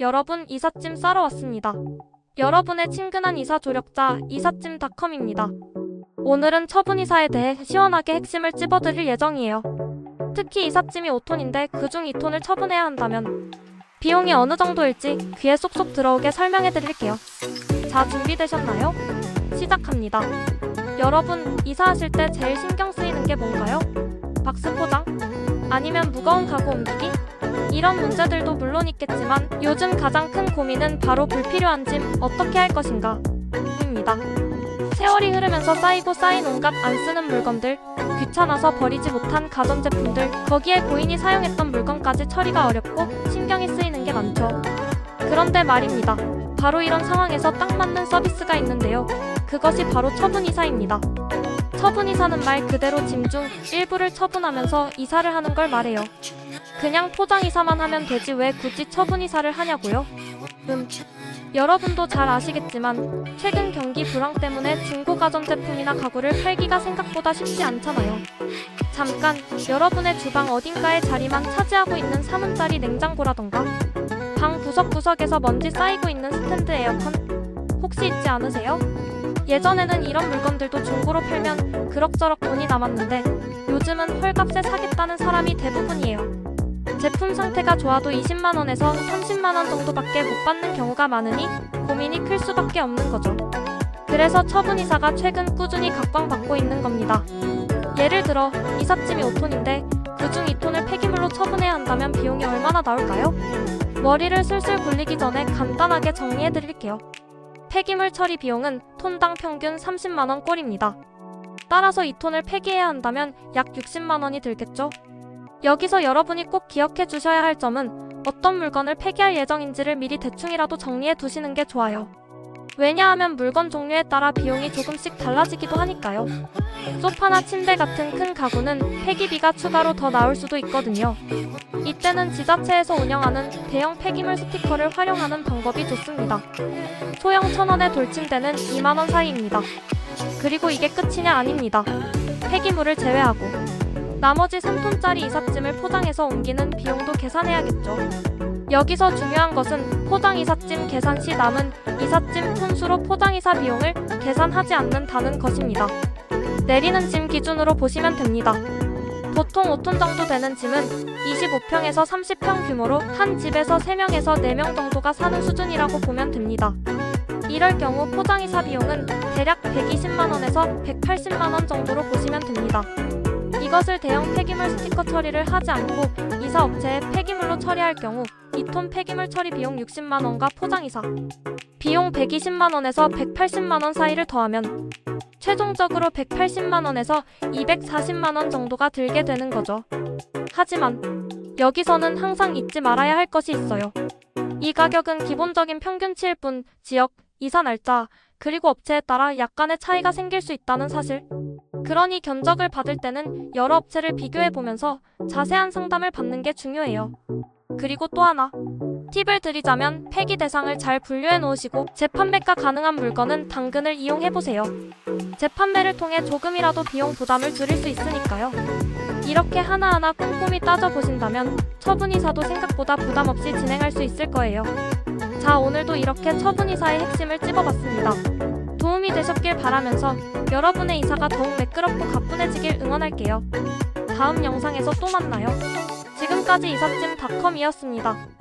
여러분 이삿짐 싸러 왔습니다. 여러분의 친근한 이사 조력자 이삿짐닷컴입니다. 오늘은 처분 이사에 대해 시원하게 핵심을 찝어드릴 예정이에요. 특히 이삿짐이 5톤인데 그중 2톤을 처분해야 한다면 비용이 어느 정도일지 귀에 쏙쏙 들어오게 설명해 드릴게요. 자, 준비되셨나요? 시작합니다. 여러분, 이사하실 때 제일 신경 쓰이는 게 뭔가요? 박스 포장? 아니면 무거운 가구 옮기기? 이런 문제들도 물론 있겠지만 요즘 가장 큰 고민은 바로 불필요한 짐 어떻게 할 것인가? 입니다. 세월이 흐르면서 쌓이고 쌓인 온갖 안 쓰는 물건들, 귀찮아서 버리지 못한 가전제품들, 거기에 고인이 사용했던 물건까지 처리가 어렵고 신경이 쓰이는 게 많죠. 그런데 말입니다. 바로 이런 상황에서 딱 맞는 서비스가 있는데요. 그것이 바로 처분이사입니다. 처분이사는 말 그대로 짐 중 일부를 처분하면서 이사를 하는 걸 말해요. 그냥 포장 이사만 하면 되지 왜 굳이 처분 이사를 하냐고요? 음. 여러분도 잘 아시겠지만 최근 경기 불황 때문에 중고 가전제품이나 가구를 팔기가 생각보다 쉽지 않잖아요. 잠깐 여러분의 주방 어딘가에 자리만 차지하고 있는 3문짜리 냉장고라던가 방 구석구석에서 먼지 쌓이고 있는 스탠드 에어컨 혹시 있지 않으세요? 예전에는 이런 물건들도 중고로 팔면 그럭저럭 돈이 남았는데 요즘은 헐값에 사겠다는 사람이 대부분이에요. 제품 상태가 좋아도 20만원에서 30만원 정도밖에 못 받는 경우가 많으니 고민이 클 수밖에 없는 거죠. 그래서 처분이사가 최근 꾸준히 각광받고 있는 겁니다. 예를 들어 이삿짐이 5톤인데 그중 2톤을 폐기물로 처분해야 한다면 비용이 얼마나 나올까요? 머리를 술술 굴리기 전에 간단하게 정리해 드릴게요. 폐기물 처리 비용은 톤당 평균 30만원 꼴입니다. 따라서 2톤을 폐기해야 한다면 약 60만원이 들겠죠? 여기서 여러분이 꼭 기억해 주셔야 할 점은 어떤 물건을 폐기할 예정인지를 미리 대충이라도 정리해 두시는 게 좋아요. 왜냐하면 물건 종류에 따라 비용이 조금씩 달라지기도 하니까요. 소파나 침대 같은 큰 가구는 폐기비가 추가로 더 나올 수도 있거든요. 이때는 지자체에서 운영하는 대형 폐기물 스티커를 활용하는 방법이 좋습니다. 소형 천원의 돌침대는 2만원 사이입니다. 그리고 이게 끝이냐 아닙니다. 폐기물을 제외하고 나머지 3톤짜리 이삿짐을 포장해서 옮기는 비용도 계산해야겠죠. 여기서 중요한 것은 포장 이삿짐 계산 시 남은 이삿짐 톤수로 포장 이사 비용을 계산하지 않는다는 것입니다. 내리는 짐 기준으로 보시면 됩니다. 보통 5톤 정도 되는 짐은 25평에서 30평 규모로 한 집에서 3명에서 4명 정도가 사는 수준이라고 보면 됩니다. 이럴 경우 포장이사 비용은 대략 120만원에서 180만원 정도로 보시면 됩니다. 이것을 대형 폐기물 스티커 처리를 하지 않고 이사 업체에 폐기물로 처리할 경우 2톤 폐기물 처리 비용 60만 원과 포장 이사 비용 120만 원에서 180만 원 사이를 더하면 최종적으로 180만 원에서 240만 원 정도가 들게 되는 거죠. 하지만 여기서는 항상 잊지 말아야 할 것이 있어요. 이 가격은 기본적인 평균치일 뿐 지역, 이사 날짜, 그리고 업체에 따라 약간의 차이가 생길 수 있다는 사실. 그러니 견적을 받을 때는 여러 업체를 비교해 보면서 자세한 상담을 받는 게 중요해요. 그리고 또 하나. 팁을 드리자면 폐기 대상을 잘 분류해 놓으시고 재판매가 가능한 물건은 당근을 이용해 보세요. 재판매를 통해 조금이라도 비용 부담을 줄일 수 있으니까요. 이렇게 하나하나 꼼꼼히 따져보신다면 처분이사도 생각보다 부담 없이 진행할 수 있을 거예요. 자, 오늘도 이렇게 처분이사의 핵심을 찝어봤습니다. 도움이 되셨길 바라면서 여러분의 이사가 더욱 매끄럽고 가뿐해지길 응원할게요. 다음 영상에서 또 만나요. 지금까지 이삿짐닷컴이었습니다.